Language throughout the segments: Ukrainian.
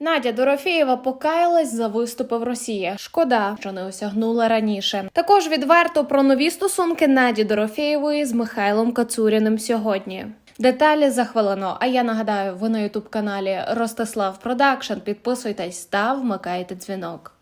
Надя Дорофєєва покаялась за виступи в Росії. Шкода, що не осягнула раніше. Також відверто про нові стосунки Наді Дорофєєвої з Михайлом Кацуріним сьогодні. Деталі за хвилину. А я нагадаю, ви на ютуб каналі Ростислав Продакшн. Підписуйтесь та вмикайте дзвінок.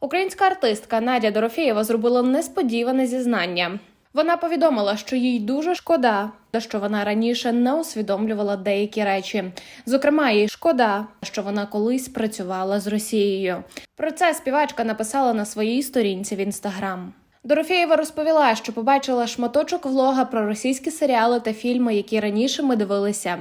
Українська артистка Надя Дорофєєва зробила несподіване зізнання. Вона повідомила, що їй дуже шкода, що вона раніше не усвідомлювала деякі речі. Зокрема, їй шкода, що вона колись працювала з Росією. Про це співачка написала на своїй сторінці в інстаграм. Дорофєєва розповіла, що побачила шматочок влога про російські серіали та фільми, які раніше ми дивилися: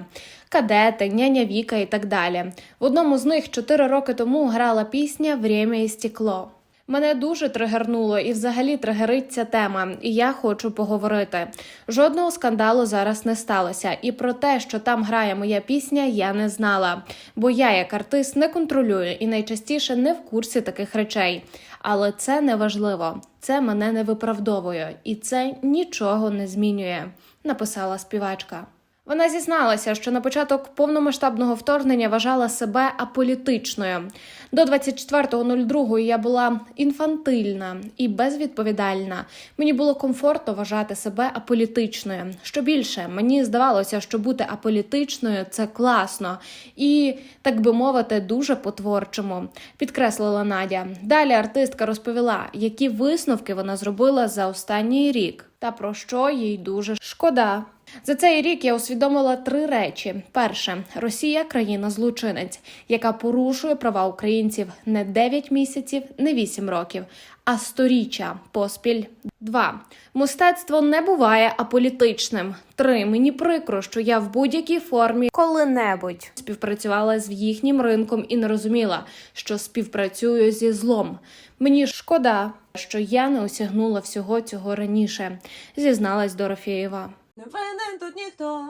кадети, няня Віка і так далі. В одному з них чотири роки тому грала пісня «Время і стекло». Мене дуже тригернуло і взагалі тригерить ця тема, і я хочу поговорити. Жодного скандалу зараз не сталося, і про те, що там грає моя пісня, я не знала. Бо я, як артист, не контролюю і найчастіше не в курсі таких речей. Але це не важливо, це мене не виправдовує, і це нічого не змінює, написала співачка. Вона зізналася, що на початок повномасштабного вторгнення вважала себе аполітичною. До 24.02 я була інфантильна і безвідповідальна. Мені було комфортно вважати себе аполітичною. Що більше, мені здавалося, що бути аполітичною це класно і, так би мовити, дуже по-творчому, підкреслила Надя. Далі артистка розповіла, які висновки вона зробила за останній рік, та про що їй дуже шкода. За цей рік я усвідомила три речі: перше, Росія країна-злочинець, яка порушує права українців не 9 місяців, не 8 років, а сторіччя поспіль. Два мистецтво не буває аполітичним. Три мені прикро, що я в будь-якій формі коли-небудь співпрацювала з їхнім ринком і не розуміла, що співпрацюю зі злом. Мені шкода, що я не осягнула всього цього раніше, зізналась Дорофєєва. Не винен тут ніхто,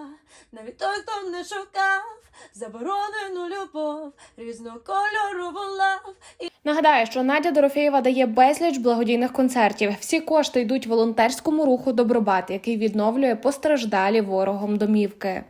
навіть той, хто не шукав, заборонену любов, різнокольорову лав. І Нагадаю, що Надя Дорофєєва дає безліч благодійних концертів. Всі кошти йдуть волонтерському руху Добробат, який відновлює постраждалі ворогом домівки.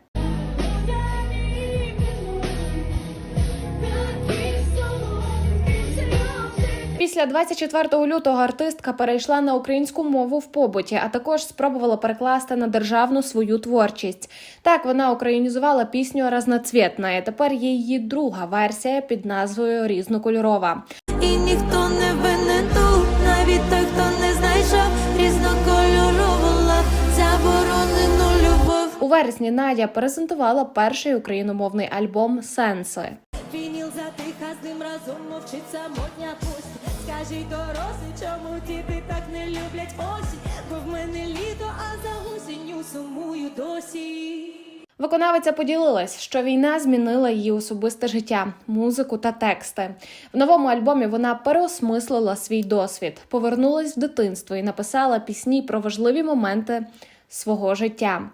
Після 24 лютого артистка перейшла на українську мову в побуті, а також спробувала перекласти на державну свою творчість. Так вона українізувала пісню Разноцвітна, і тепер є її друга версія під назвою Різнокольорова. І ніхто не винен тут, навіть той, хто не знайшов різнокольорову лав, заборонену любов. У вересні Надя презентувала перший україномовний альбом Сенси. Вініл затиха, з ним разом мовчить самотня пусть. Скажіть дорослі, чому діти так не люблять осінь, бо в мене літо, а за осінню сумую досі. Виконавиця поділилась, що війна змінила її особисте життя, музику та тексти. В новому альбомі вона переосмислила свій досвід, повернулась в дитинство і написала пісні про важливі моменти свого життя.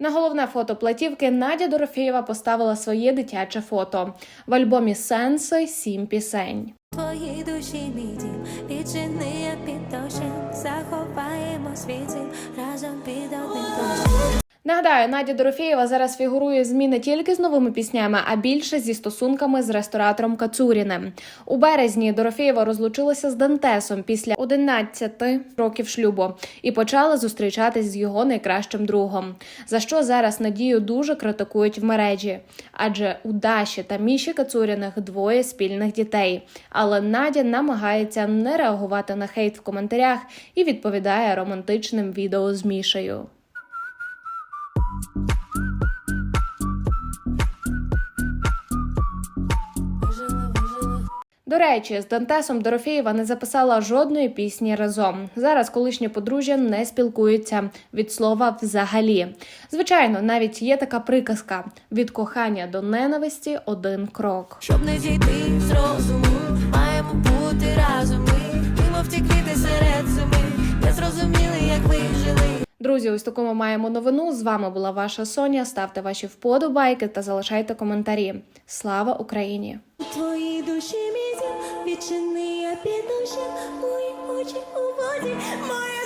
На головне фото платівки Надя Дорофєєва поставила своє дитяче фото в альбомі Сенси сім пісень. Твої душі мій відчини під дощем, заховаємо свій разом під одним дощем. Нагадаю, Надя Дорофєєва зараз фігурує змі не тільки з новими піснями, а більше зі стосунками з ресторатором Кацуріним. У березні Дорофєєва розлучилася з Дантесом після 11 років шлюбу і почала зустрічатись з його найкращим другом. За що зараз Надію дуже критикують в мережі, адже у Даші та Міші Кацуріних двоє спільних дітей. Але Надя намагається не реагувати на хейт в коментарях і відповідає романтичним відео з Мішею. До речі, з Дантесом Дорофєєва не записала жодної пісні разом. Зараз колишнє подружжя не спілкуються від слова взагалі. Звичайно, навіть є така приказка: від кохання до ненависті один крок. Щоб не зійти з розуму, маємо бути разом ми, мов ті серед зими, не зрозуміли. Друзі, ось такому маємо новину. З вами була ваша Соня. Ставте ваші вподобайки та залишайте коментарі. Слава Україні! Твої душі мізі, відчини я під очі у воді, моя